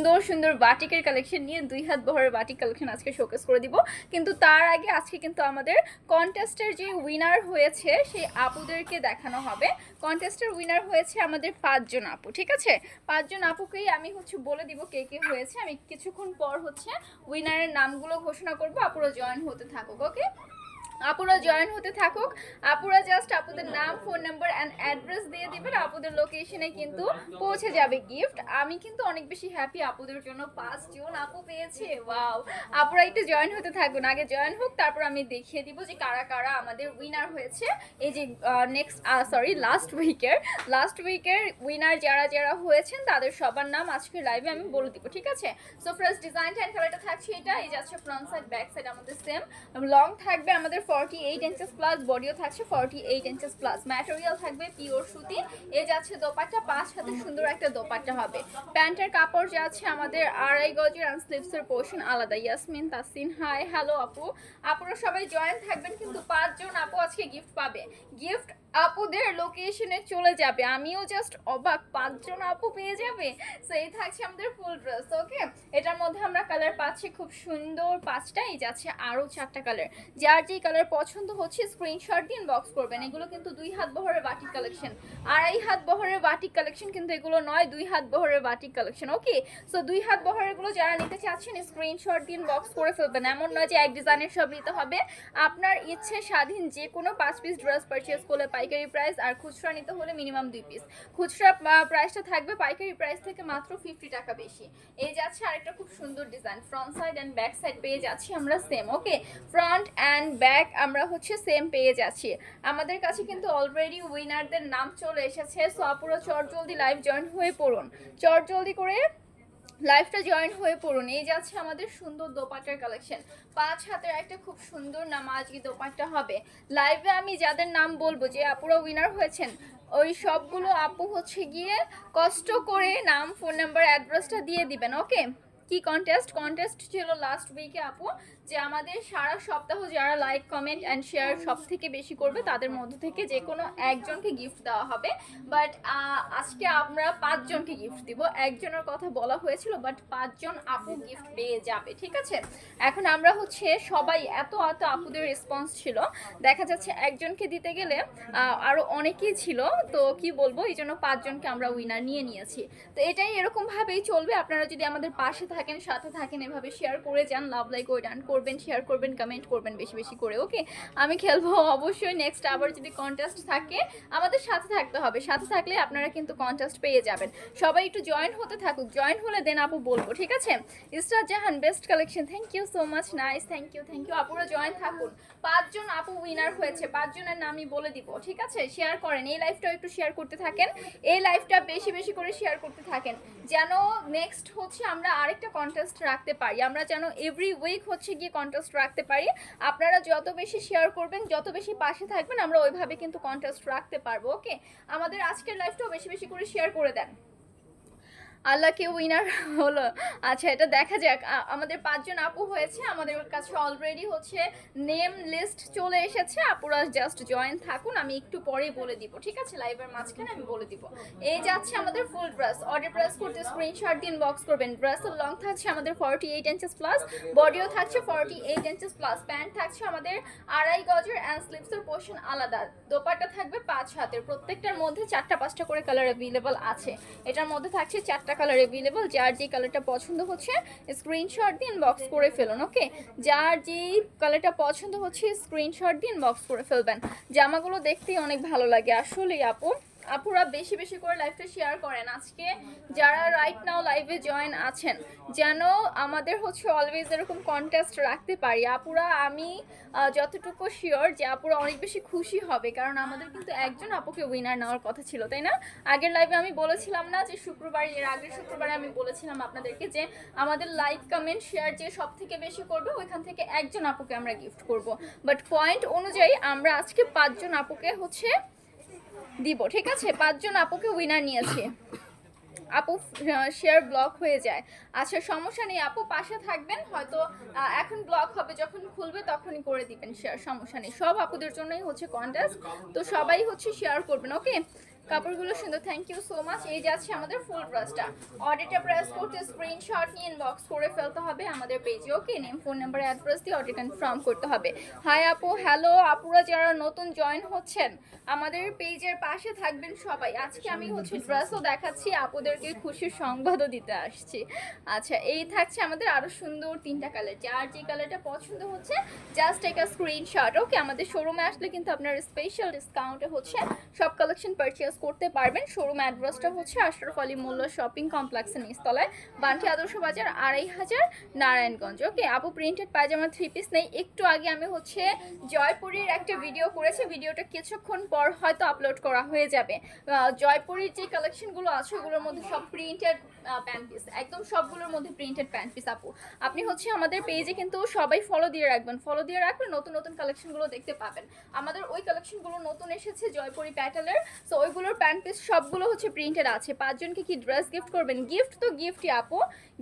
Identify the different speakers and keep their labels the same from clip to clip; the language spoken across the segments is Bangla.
Speaker 1: সুন্দর সুন্দর বাটিকের কালেকশন নিয়ে দুই হাত বহরের বাটিক কালেকশন আজকে শোকেস করে দিব। কিন্তু তার আগে আজকে কিন্তু আমাদের কন্টেস্টের যে উইনার হয়েছে, সেই আপুদেরকে দেখানো হবে। কন্টেস্টের উইনার হয়েছে আমাদের পাঁচজন আপু, ঠিক আছে? পাঁচজন আপুকেই আমি হচ্ছে বলে দিব কে কে হয়েছে। আমি কিছুক্ষণ পর হচ্ছে উইনারের নামগুলো ঘোষণা করব, আপুরা জয়েন হতে থাকুক ওকে আপুরা জয়েন হতে থাকুক। আপুরা জাস্ট আপুদের নাম ফোন নাম্বার অ্যান্ড অ্যাড্রেস দিয়ে দিবেন। আপুদের লোকেশনে কিন্তু পৌঁছে যাবে গিফট আমি কিন্তু অনেক বেশি হ্যাপি আপুদের জন্য। পাঁচজন আপু পেয়েছে। ওয়াও আপুরা একটু জয়েন হতে থাকুন। আগে জয়েন হোক, তারপর আমি দেখিয়ে দিব যে কারা কারা আমাদের উইনার হয়েছে। এই যে নেক্সট সরি লাস্ট উইকের লাস্ট উইকের উইনার যারা যারা হয়েছেন, তাদের সবার নাম আজকে লাইভে আমি বলে দিব, ঠিক আছে? সো ফার্স্ট ডিজাইন অ্যান্ড কালারটা থাকছে এটা। এই যাচ্ছে ফ্রন্ট সাইড ব্যাক সাইড আমাদের সেম লং থাকবে আমাদের ফর্টি এইট ইঞ্চেস প্লাস বডিও থাকছে forty eight inches plus material থাকবে পিওর সুতি। এ যাচ্ছে দোপাট্টা, পাঁচ হাতে সুন্দর একটা দোপাট্টা হবে। প্যান্টের কাপড় যাচ্ছে আমাদের আড়াই গজের আর স্লিভসের পোর্শন আলাদা। ইয়াসমিন তাসিন হাই হ্যালো আপু। আপুরা সবাই জয়েন থাকবেন, কিন্তু পাঁচজন আপু আজকে গিফট পাবে। গিফট আপুদের লোকেশনে চলে যাবে। আমিও জাস্ট অবাক, পাঁচজন আপু পেয়ে যাবে? সো এই থাকছে আমাদের ফুল ড্রেস ওকে এটার মধ্যে আমরা কালার পাচ্ছি খুব সুন্দর পাঁচটাই, যাচ্ছে আরও চারটা কালার যার যেই কালার পছন্দ হচ্ছে স্ক্রিনশট দিন বক্স করবেন। এগুলো কিন্তু দুই হাত বহরের বাটিক কালেকশন আড়াই হাত বহরের বাটিক কালেকশন কিন্তু এগুলো নয়, দুই হাত বহরের বাটিক কালেকশন ওকে সো দুই হাত বহরেরগুলো যারা নিতে চাচ্ছেন স্ক্রিনশট দিন বক্স করে ফেলবেন। এমন নয় যে এক ডিজাইনের সব নিতে হবে। আপনার ইচ্ছে স্বাধীন যে কোনো পাঁচ পিস ড্রেস পারচেস করলে পাইকারি প্রাইস আর খুচরা নিতে হলে মিনিমাম দুই পিস খুচরা প্রাইসটা থাকবে পাইকারি প্রাইস থেকে মাত্র ফিফটি টাকা বেশি। এই যাচ্ছে আরেকটা খুব সুন্দর design front side and back side পেয়ে যাচ্ছি আমরা same okay front and back আমরা হচ্ছে সেম পেয়ে যাচ্ছি। আমাদের কাছে কিন্তু অলরেডি উইনারদের নাম চলে এসেছে। সো আপুরো চট জলদি লাইভ জয়েন হয়ে পড়ুন। চট জলদি করে লাইফটা জয়েন হয়ে পড়ুন। এই যাচ্ছে আমাদের সুন্দর দোপাট্টার কালেকশন পাঁচ হাতের একটা খুব সুন্দর নাম আজকে দোপাট্টা হবে। লাইভে আমি যাদের নাম বলব, যে আপুরা উইনার হয়েছেন, ওই সবগুলো আপু হচ্ছে গিয়ে কষ্ট করে নাম ফোন নাম্বার অ্যাড্রেসটা দিয়ে দিবেন ওকে কি কন্টেস্ট কন্টেস্ট ছিল লাস্ট উইকে আপু। যে আমাদের সারা সপ্তাহ যারা লাইক কমেন্ট অ্যান্ড শেয়ার সব থেকে বেশি করবে তাদের মধ্য থেকে যে কোনো একজনকে গিফট দেওয়া হবে। বাট আজকে আমরা পাঁচজনকে গিফট দিব। একজনের কথা বলা হয়েছিল বাট পাঁচজন আপু গিফট পেয়ে যাবে ঠিক আছে? এখন আমরা হচ্ছে সবাই এত এত আপুদের রেসপন্স ছিল। দেখা যাচ্ছে একজনকে দিতে গেলে আহ, আরও অনেকেই ছিল। তো কি বলব এই জন্য পাঁচজনকে আমরা উইনার নিয়ে নিয়েছি। তো এটাই এরকমভাবেই চলবে। আপনারা যদি আমাদের পাশে থাকেন সাথে থাকেন এভাবে শেয়ার করে যান লাভ লাইক ওই ডান করবেন শেয়ার করবেন কমেন্ট করবেন বেশি বেশি করে ওকে আমি খেলব অবশ্যই নেক্সট আবার যদি কন্টেস্ট থাকে, আমাদের সাথে থাকতে হবে। সাথে থাকলে আপনারা কিন্তু কন্টেস্ট পেয়ে যাবেন। সবাই একটু জয়েন হতে থাকুক। জয়েন হলে দেন আপু বলব, ঠিক আছে? Ishtar Jahan best collection thank you so much nice thank you thank you আপুরা জয়েন থাকুন। পাঁচজন আপু উইনার হয়েছে, পাঁচজনের নামই বলে দিব, ঠিক আছে? শেয়ার করেন, এই লাইফটা একটু শেয়ার করতে থাকেন, এই লাইফটা বেশি বেশি করে শেয়ার করতে থাকেন। যেন নেক্সট হচ্ছে আমরা আরেকটা কন্টেস্ট রাখতে পারি। আমরা যেন এভরি উইক হচ্ছে গিয়ে কন্টেস্ট রাখতে পারি। আপনারা যত বেশি শেয়ার করবেন, যত বেশি পাশে থাকবেন, আমরা ওইভাবে কিন্তু কন্ট্রাস্ট রাখতে পারব ওকে আমাদের আজকের লাইফটাও বেশি বেশি করে শেয়ার করে দেন। আল্লাহ কে উইনার হলো। আচ্ছা এটা দেখা যাক। আমাদের পাঁচজন আপু হয়েছে, আমাদের কাছে অলরেডি হচ্ছে নেম লিস্ট চলে এসেছে। আপুরা জাস্ট জয়েন থাকুন, আমি একটু পরেই বলে দিব, ঠিক আছে? লাইভের মাঝখানে আমি বলে দিব। এই যাচ্ছে আমাদের ফুল ড্রেস অর্ডার প্রেস করতে স্ক্রিনশট দিন বক্স করবেন। ড্রেসের লং থাকছে আমাদের ফর্টি এইট ইঞ্চেস প্লাস বডিও থাকছে forty eight inches plus pant থাকছে আমাদের আড়াই গজের অ্যান্ড স্লিপসের পোর্শন আলাদা। দোপাট্টা থাকবে পাঁচ হাতের, প্রত্যেকটার মধ্যে চারটা পাঁচটা করে কালার অ্যাভেলেবল আছে। এটার মধ্যে থাকছে চারটা কালার অ্যাভেলেবল যার যে কালারটা পছন্দ হচ্ছে স্ক্রিনশট দিন বক্স করে ফেলুন ওকে যার যে কালারটা পছন্দ হচ্ছে স্ক্রিনশট দিন বক্স করে ফেলবেন। জামাগুলো দেখতে অনেক ভালো লাগে। আসলেই আপু আপুরা বেশি বেশি করে লাইভটা শেয়ার করেন। আজকে যারা রাইট নাও লাইভে জয়েন আছেন, যেন আমাদের হচ্ছে অলওয়েজ এরকম কন্টেস্ট রাখতে পারি। আপুরা, আমি যতটুকু শিওর যে আপুরা অনেক বেশি খুশি হবে, কারণ আমাদের কিন্তু একজন আপুকে উইনার নেওয়ার কথা ছিল, তাই না? আগের লাইভে আমি বলেছিলাম না যে শুক্রবার, এর আগের শুক্রবারে আমি বলেছিলাম আপনাদেরকে যে আমাদের লাইক কমেন্ট শেয়ার যে সব থেকে বেশি করবে, ওইখান থেকে একজন আপুকে আমরা গিফট করব। বাট পয়েন্ট অনুযায়ী আমরা আজকে পাঁচজন আপুকে হচ্ছে দিব, ঠিক আছে? পাঁচজন আপুকে উইনার নিয়েছে। আপু শেয়ার ব্লক হয়ে যায়। আচ্ছা সমস্যা নেই। আপু পাশে থাকবেন, হয়তো এখন ব্লক হবে, যখন খুলবে তখনই করে দিবেন শেয়ার সমস্যা নেই। সব আপুদের জন্যই হচ্ছে কন্টেস্ট তো সবাই হচ্ছে শেয়ার করবেন ওকে কাপড়গুলো সুন্দর থ্যাংক ইউ সো মাচ এই যাচ্ছে আমাদের ফুল ড্রেসটা অর্ডারটা প্রেস করতে স্ক্রিনশট নিয়ে ইনবক্স করে ফেলতে হবে আমাদের পেজে okay name phone number address দিয়ে অর্ডার কনফার্ম করতে হবে। হাই আপু হ্যালো আপুরা যারা নতুন জয়েন হচ্ছেন, আমাদের পেজের পাশে থাকবেন সবাই। আজকে আমি হচ্ছে ড্রেসও দেখাচ্ছি, আপুদেরকে খুশির সংবাদও দিতে আসছি। আচ্ছা এই থাকছে আমাদের আরও সুন্দর তিনটা কালার যার যে কালারটা পছন্দ হচ্ছে জাস্ট একটা স্ক্রিনশট ওকে আমাদের শোরুমে আসলে কিন্তু আপনার স্পেশাল ডিসকাউন্টে হচ্ছে সব কালেকশন পারচেস করতে পারবেন। শোরুম অ্যাড্রেসটা হচ্ছে আশরফ আলী মোল্লা শপিং কমপ্লেক্সের নিচতলায়, বান্টি আদর্শ বাজার, আড়াই হাজার নারায়ণগঞ্জ। ওকে আপু প্রিন্টেড পায়জামা থ্রি পিস নেই। একটু আগে আমি হচ্ছে জয়পুরীর একটা ভিডিও করেছি। ভিডিওটা কিছুক্ষণ পর হয়তো আপলোড করা হয়ে যাবে। জয়পুরীর যে কালেকশনগুলো আছে, ওগুলোর মধ্যে সব প্রিন্টেড প্যান্ট পিস একদম সবগুলোর মধ্যে প্রিন্টেড প্যান্ট পিস আপু। আপনি হচ্ছে আমাদের পেজে কিন্তু সবাই ফলো দিয়ে রাখবেন। ফলো দিয়ে রাখলে নতুন নতুন কালেকশনগুলো দেখতে পাবেন। আমাদের ওই কালেকশনগুলো নতুন এসেছে জয়পুরি প্যাটেলের সো ওইগুলোর প্যান্ট পিস সবগুলো হচ্ছে প্রিন্টেড আছে। পাঁচজনকে কি ড্রেস গিফট করবেন? গিফট তো গিফটই আপু।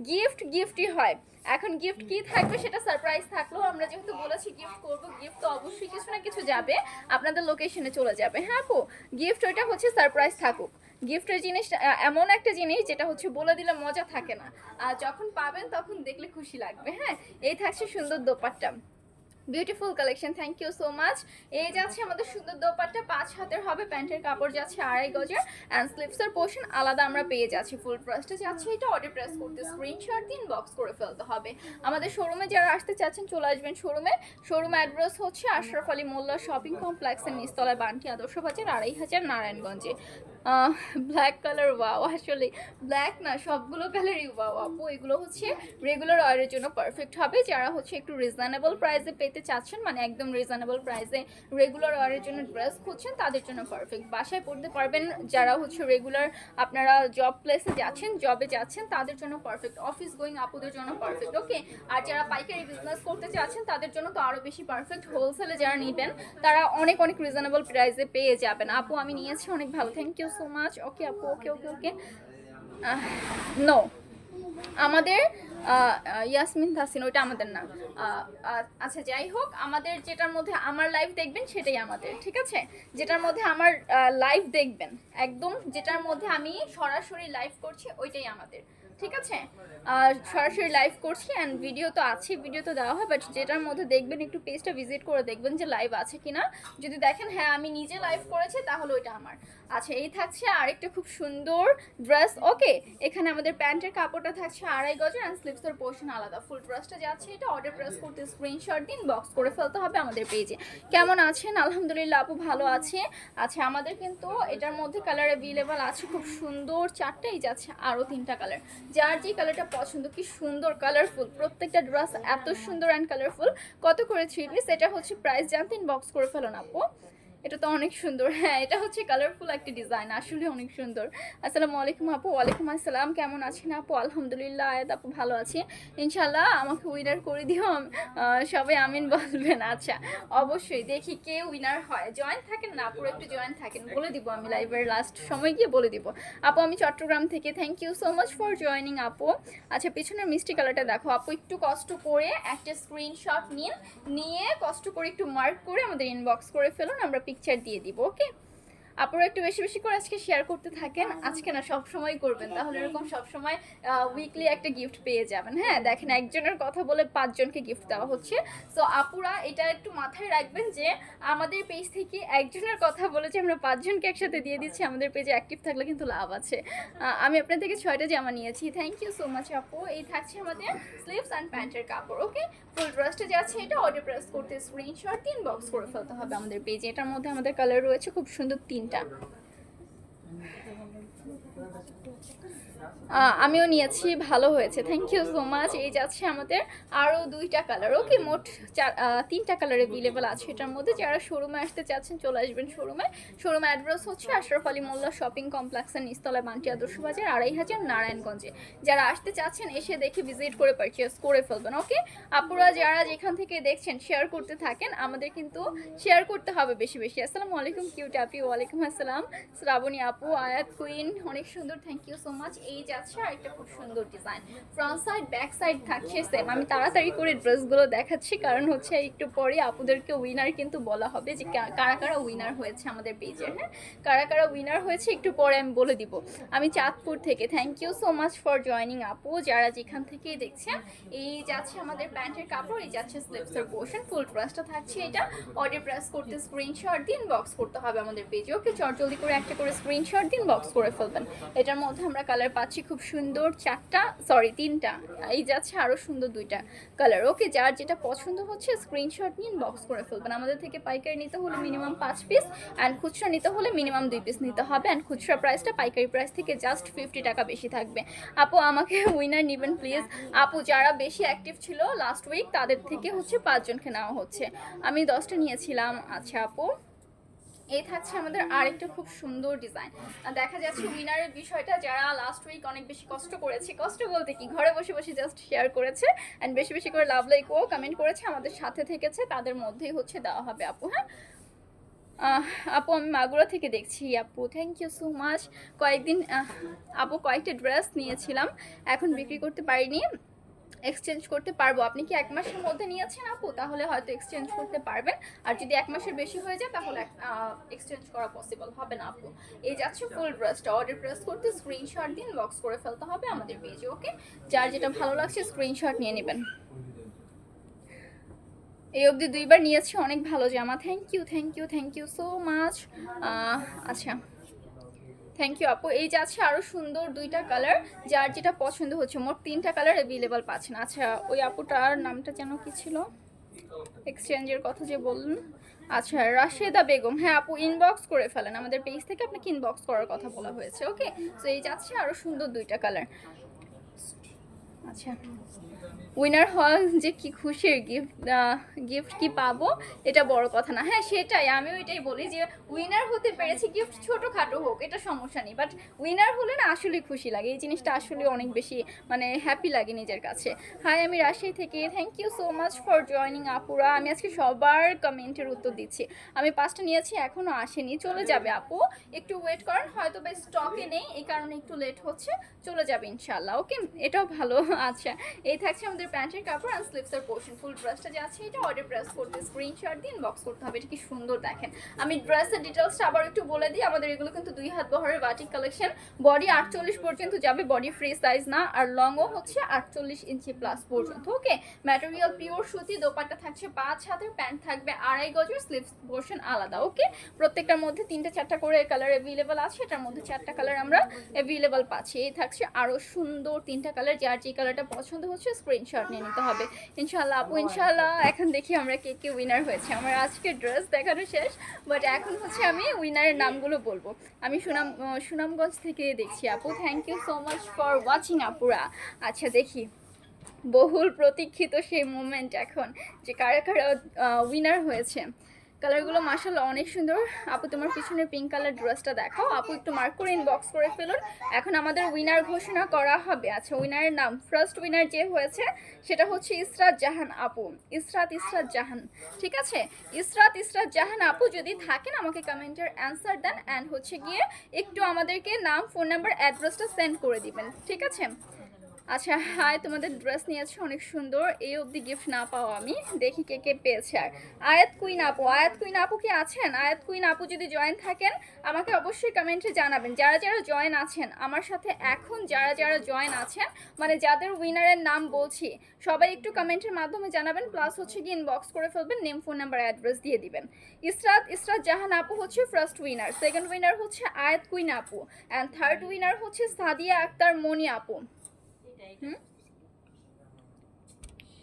Speaker 1: গিফট গিফটই হয়। এখন গিফট কি থাকবে সেটা সারপ্রাইজ থাকলেও আমরা যেহেতু বলেছি গিফট করব গিফট তো অবশ্যই কিছু না কিছু যাবে। আপনাদের লোকেশনে চলে যাবে। হ্যাঁ আপু? গিফট ওইটা হচ্ছে সারপ্রাইজ থাকুক। গিফটের জিনিস এমন একটা জিনিস যেটা হচ্ছে বলে দিলে মজা থাকে না। আর যখন পাবেন তখন দেখলে খুশি লাগবে। হ্যাঁ? এই থাকছে সুন্দর dupatta. Beautiful collection thank you so much এই যাচ্ছে আমাদের সুন্দর দোপাট্টা, পাঁচ হাতের হবে, প্যান্টের কাপড় যাচ্ছে আড়াই গজের অ্যান্ড স্লিপসের পোর্শন আলাদা আমরা পেয়ে যাচ্ছি ফুল প্রেসটা যাচ্ছে এটা অর্ডার প্রেস করতে স্ক্রিনশট দিন বক্স করে ফেলতে হবে। আমাদের শোরুমে যারা আসতে চাচ্ছেন, চলে আসবেন শোরুমে শোরুম অ্যাড্রেস হচ্ছে আশরাফ আলী মোল্লা শপিং কমপ্লেক্সের নিচতলায় বান্টি আদর্শ বাজার, আড়াই হাজার নারায়ণগঞ্জে। ব্ল্যাক কালার ওয়াও আসলে ব্ল্যাক না, সবগুলো কালারই ওয়াও আপু। এগুলো হচ্ছে রেগুলার ওয়ারের জন্য পারফেক্ট হবে। যারা হচ্ছে একটু রিজনেবল প্রাইসে পেতে চাচ্ছেন মানে একদম রিজনেবল প্রাইসে রেগুলার ওয়ারের জন্য ড্রেস খুঁজছেন, তাদের জন্য পারফেক্ট বাসায় পড়তে পারবেন যারা হচ্ছে রেগুলার আপনারা জব প্লেসে যাচ্ছেন জবে যাচ্ছেন, তাদের জন্য পারফেক্ট অফিস গোয়িং আপুদের জন্য পারফেক্ট ওকে আর যারা পাইকারি বিজনেস করতে চাচ্ছেন, তাদের জন্য তো আরও বেশি পারফেক্ট হোলসেলে যারা নেবেন, তারা অনেক অনেক রিজনেবল প্রাইসে পেয়ে যাবেন। আপু, আমি নিয়েছি, অনেক ভালো। Thank you so much okay আপু ওকে ওকে ওকে নো আমাদের ইয়াসমিন তাসিন ওইটা আমাদের না আহ, আহ, আচ্ছা যাই হোক আমাদের যেটার মধ্যে আমার লাইভ দেখবেন সেটাই আমাদের ঠিক আছে? যেটার মধ্যে আমার লাইভ দেখবেন একদম যেটার মধ্যে আমি সরাসরি লাইভ করছি ওইটাই আমাদের ঠিক আছে? সরাসরি লাইভ করছি অ্যান্ড ভিডিও তো আছে ভিডিও তো দেওয়া হয় বাট যেটার মধ্যে দেখবেন একটু পেজটা ভিজিট করে দেখবেন যে লাইভ আছে কিনা। যদি দেখেন হ্যাঁ আমি নিজে লাইভ করেছি তাহলে ওইটা আমার। আচ্ছা এই থাকছে আরেকটা খুব সুন্দর ড্রেস ওকে এখানে আমাদের প্যান্টের কাপড়টা থাকছে আড়াই গজের অ্যান্ড স্লিপসের পোর্শন আলাদা। ফুল ড্রেসটা যাচ্ছে এটা অর্ডার প্রেস করতে স্ক্রিনশট দিন বক্স করে ফেলতে হবে আমাদের পেজে কেমন আছেন? আলহামদুলিল্লাহ আপু ভালো আছে। আচ্ছা আমাদের কিন্তু এটার মধ্যে কালার অ্যাভেলেবল আছে খুব সুন্দর। চারটাই যাচ্ছে, আরও তিনটা কালার যার যে কালারটা পছন্দ, কি সুন্দর কালারফুল প্রত্যেকটা ড্রেস এত সুন্দর অ্যান্ড কালারফুল কত করে থ্রি পিস এটা হচ্ছে প্রাইস জানতেন বক্স করে ফেলুন আপু। এটা তো অনেক সুন্দর। হ্যাঁ এটা হচ্ছে কালারফুল একটা ডিজাইন আসলে অনেক সুন্দর। আসসালামু আলাইকুম আপু, ওয়ালাইকুম আসসালাম, কেমন আছেন আপু? আলহামদুলিল্লাহ, আয়াত আপু ভালো আছি। ইনশাল্লাহ আমাকে উইনার করে দিও। সবাই আমিন বলবেন। আচ্ছা অবশ্যই দেখি কে উইনার হয়। জয়েন থাকেন না আপুর একটু জয়েন থাকেন। বলে দিব আমি লাইভের লাস্ট সময় গিয়ে বলে দিব। আপু, আমি চট্টগ্রাম থেকে। Thank you so much for joining আপু। আচ্ছা পিছনের মিষ্টি কালারটা দেখো আপু, একটু কষ্ট করে একটা স্ক্রিনশট নিন। নিয়ে কষ্ট করে একটু মার্ক করে আমাদের ইনবক্স করে ফেলুন। আমরা পিকচার দিয়ে দিব ওকে আপনারা একটু বেশি বেশি করে আজকে শেয়ার করতে থাকেন। আজকে না, সব সময় করবেন। তাহলে এরকম সব সময় উইকলি একটা গিফট পেয়ে যাবেন। হ্যাঁ দেখেন একজনের কথা বলে পাঁচজনকে গিফট দেওয়া হচ্ছে। সো আপুরা এটা একটু মাথায় রাখবেন যে, আমাদের পেজ থেকে একজনের কথা বলেছে, আমরা পাঁচজনকে একসাথে দিয়ে দিচ্ছি। আমাদের পেজে অ্যাক্টিভ থাকলে কিন্তু লাভ আছে। আমি আপনার থেকে ছয়টা জামা নিয়েছি। থ্যাংক ইউ সো মাচ আপু। এই থাকছে আমাদের স্লিভস অ্যান্ড প্যান্টের কাপড় ওকে ফুল ড্রেসটা যাচ্ছে এটা অর্ডার প্রেস করতে স্ক্রিনশট তিন বক্স করে ফেলতে হবে আমাদের পেজে এটার মধ্যে আমাদের কালার রয়েছে খুব সুন্দর তিনটা 这边 আমিও নিয়েছি, ভালো হয়েছে। থ্যাংক ইউ সো মাচ এই যাচ্ছে আমাদের আরও দুইটা কালার ওকে, মোট চার তিনটা কালার অ্যাভেলেবেল আছে এটার মধ্যে। যারা শোরুমে আসতে চাচ্ছেন, চলে আসবেন শোরুমে শোরুম অ্যাড্রেস হচ্ছে আশরাফ আলী মোল্লা শপিং কমপ্লেক্সের নিস্তলা বান্টি আদর্শ বাজার, আড়াই হাজার নারায়ণগঞ্জে। যারা আসতে চাচ্ছেন, এসে দেখে ভিজিট করে পারচেস করে ফেলবেন, ওকে? আপুরা, যারা যেখান থেকে দেখছেন শেয়ার করতে থাকেন, আমাদের কিন্তু শেয়ার করতে হবে বেশি বেশি। আসসালামু আলাইকুম কিউট আপি। ওয়ালাইকুম আসসালাম। শ্রাবণী আপু, আয়াত কুইন অনেক সুন্দর। থ্যাংক ইউ সো মাচ এই যাচ্ছে আর একটা খুব সুন্দর design front side back side থাকছে সেম আমি তাড়াতাড়ি করে ড্রেসগুলো দেখাচ্ছি, কারণ হচ্ছে একটু পরে আপুদেরকে উইনার কিন্তু বলা হবে যে কারা কারা উইনার হয়েছে আমাদের পেজের হ্যাঁ? কারা কারা উইনার হয়েছে একটু পরে আমি বলে দিব। আমি চাঁদপুর থেকে। Thank you so much for joining আপু। যারা যেখান থেকেই দেখছেন, এই যাচ্ছে আমাদের প্যান্টের কাপড়, এই যাচ্ছে স্লিপসের পোর্শন ফুল প্রাইসটা থাকছে এটা। অর্ডার প্রেস করতে স্ক্রিনশট দিন বক্স করতে হবে আমাদের পেজে ওকে, চট জলদি করে একটা করে স্ক্রিনশট দিন বক্স করে ফেলবেন। এটার মধ্যে আমরা কালার পাচ্ছি খুব সুন্দর চারটা সরি তিনটা। এই যাচ্ছে আরও সুন্দর দুইটা কালার ওকে যার যেটা পছন্দ হচ্ছে স্ক্রিনশট নিন বক্স করে ফেলবেন। আমাদের থেকে পাইকারি নিতে হলে মিনিমাম পাঁচ পিস অ্যান্ড খুচরা নিতে হলে মিনিমাম দুই পিস নিতে হবে। অ্যান্ড খুচরা প্রাইসটা পাইকারি প্রাইস থেকে জাস্ট ফিফটি টাকা বেশি থাকবে। আপু, আমাকে উইনার নেবেন প্লিজ আপু, যারা বেশি অ্যাক্টিভ ছিল লাস্ট উইক তাদের থেকে হচ্ছে পাঁচজনকে নেওয়া হচ্ছে। আমি দশটা নিয়েছিলাম। আচ্ছা আপু? এই থাকছে আমাদের আরেকটা খুব সুন্দর ডিজাইন দেখা যাচ্ছে উইনারের বিষয়টা যারা লাস্ট উইক অনেক বেশি কষ্ট করেছে, কষ্ট বলতে কি? ঘরে বসে বসে জাস্ট শেয়ার করেছে অ্যান্ড বেশি বেশি করে লাভ লাইকও কমেন্ট করেছে, আমাদের সাথে থেকেছে, তাদের মধ্যেই হচ্ছে দেওয়া হবে আপু হ্যাঁ? আপু আমি মাগুরা থেকে দেখছি, আপু থ্যাংক ইউ সো মাচ কয়েকদিন আপু কয়েকটা ড্রেস নিয়েছিলাম, এখন বিক্রি করতে পারিনি। এক্সচেঞ্জ করতে পারব। আপনি কি এক মাসের মধ্যে নিয়েছেন আপু? তাহলে হয়তো এক্সচেঞ্জ করতে পারবেন। আর যদি এক মাসের বেশি হয়ে যায়, তাহলে এক্সচেঞ্জ করা পসিবল হবে না আপু। এই যাচ্ছে ফুল ড্রেসটা অর্ডার প্রেস করতে স্ক্রিনশট দিন বক্স করে ফেলতে হবে আমাদের পেজে ওকে যার যেটা ভালো লাগছে স্ক্রিনশট নিয়ে নেবেন। এই অবধি দুইবার নিয়েছি। অনেক ভালো জামা। Thank you thank you thank you so much আচ্ছা। থ্যাংক ইউ আপু। এই যে আছে আরও সুন্দর দুইটা কালার যার যেটা পছন্দ হচ্ছে। মোট তিনটা কালার অ্যাভেলেবল পাচ্ছেন। আচ্ছা ওই আপুটার নামটা যেন কি ছিল? এক্সচেঞ্জের কথা যে বললেন। আচ্ছা রাশেদা বেগম। হ্যাঁ আপু ইনবক্স করে ফেলেন। আমাদের পেজ থেকে আপনাকে ইনবক্স করার কথা বলা হয়েছে ওকে তো এই যাচ্ছে আরও সুন্দর দুইটা কালার আচ্ছা। উইনার হওয়ার যে কি খুশির গিফট গিফট কি পাবো, এটা বড় কথা না। হ্যাঁ সেটাই, আমিও এটাই বলি যে উইনার হতে পেরেছি গিফট ছোটোখাটো হোক, এটা সমস্যা নেই। বাট উইনার হলে না আসলে খুশি লাগে, এই জিনিসটা আসলে অনেক বেশি মানে হ্যাপি লাগে নিজের কাছে। হাই আমি রাজশাহী থেকে। Thank you so much for joining আপুরা। আমি আজকে সবার কমেন্টের উত্তর দিচ্ছি। আমি পাঁচটা নিয়েছি এখনও আসেনি। চলে যাবে, আপু। একটু ওয়েট করেন হয়তো বা স্টকে নেই, এই কারণে একটু লেট হচ্ছে। চলে যাবে ইনশাল্লাহ ওকে এটাও ভালো। আচ্ছা এই থাকছে আমাদের প্যান্টের কাপড় আর স্লিপসের পোর্শন ফুল ড্রেসটা যে আছে, এটা অর্ডার প্রেস করতে স্ক্রিনশট দিন বক্স করতে হবে। এটা কি সুন্দর দেখেন। আমি ড্রেসের ডিটেলসটা আবার একটু বলে দিই। আমাদের এগুলো কিন্তু দুই হাত বহরের বাটিক কালেকশন বডি আটচল্লিশ পর্যন্ত যাবে বডি ফ্রি সাইজ না। আর লংও হচ্ছে আটচল্লিশ ইঞ্চি প্লাস পর্যন্ত ওকে ম্যাটেরিয়াল পিওর সুতি, দোপাট্টা থাকছে পাঁচ হাতের প্যান্ট থাকবে আড়াই গজের স্লিপস পোর্শন আলাদা ওকে প্রত্যেকটার মধ্যে তিনটে, চারটা করে কালার অ্যাভেলেবল আছে। এটার মধ্যে চারটা কালার আমরা অ্যাভেলেবল পাচ্ছি। এই থাকছে আরও সুন্দর তিনটা কালার যার যে কালারটা পছন্দ হচ্ছে স্ক্রিনশট নিয়ে নিতে হবে। ইনশাল্লাহ আপু ইনশাল্লাহ এখন দেখি আমরা কে কে উইনার হয়েছে। আমার আজকে ড্রেস দেখানো শেষ বাট এখন হচ্ছে আমি উইনারের নামগুলো বলব। আমি সুনাম সুনামগঞ্জ থেকে দেখছি আপু। Thank you so much for watching আপুরা। আচ্ছা দেখি। বহুল প্রতীক্ষিত সেই মুমেন্ট এখন যে কারা কারা উইনার হয়েছে। কালারগুলো মাসাল্লাহ অনেক সুন্দর। আপু, তোমার পিছনের পিঙ্ক কালার ড্রেসটা দেখাও। আপু, একটু মার্ক করে ইনবক্স করে ফেলুন। এখন আমাদের উইনার ঘোষণা করা হবে। আচ্ছা উইনারের নাম। ফার্স্ট উইনার যে হয়েছে, সেটা হচ্ছে ইসরাত জাহান আপু। ইসরাত ইসরাত জাহান। ঠিক আছে? ইসরাত ইসরাত জাহান আপু, যদি থাকেন, আমাকে কমেন্টের অ্যান্সার দেন। অ্যান্ড হচ্ছে গিয়ে একটু আমাদেরকে নাম ফোন নাম্বার অ্যাড্রেসটা সেন্ড করে দিবেন। ঠিক আছে? আচ্ছা হাই, তোমাদের ড্রেস নিয়েছে, অনেক সুন্দর। এই অবধি গিফট না পাও আমি। দেখি কে কে পেয়েছে। আর আয়াত কুইন আপু, আয়াত কুইন আপু কি আছেন? আয়াত কুইন আপু যদি জয়েন থাকেন, আমাকে অবশ্যই কমেন্টে জানাবেন। যারা যারা জয়েন আছেন, আমার সাথে এখন যারা যারা জয়েন আছেন মানে যাদের উইনারের নাম বলছি, সবাই একটু কমেন্টের মাধ্যমে জানাবেন। প্লাস হচ্ছে কি ইনবক্স করে ফেলবেন নেম ফোন নাম্বার অ্যাড্রেস দিয়ে দিবেন। ইসরাত ইসরাত জাহান আপু হচ্ছে ফার্স্ট উইনার সেকেন্ড উইনার হচ্ছে আয়াত কুইন আপু। অ্যান্ড থার্ড উইনার হচ্ছে সাদিয়া আক্তার মনি আপু। Hm.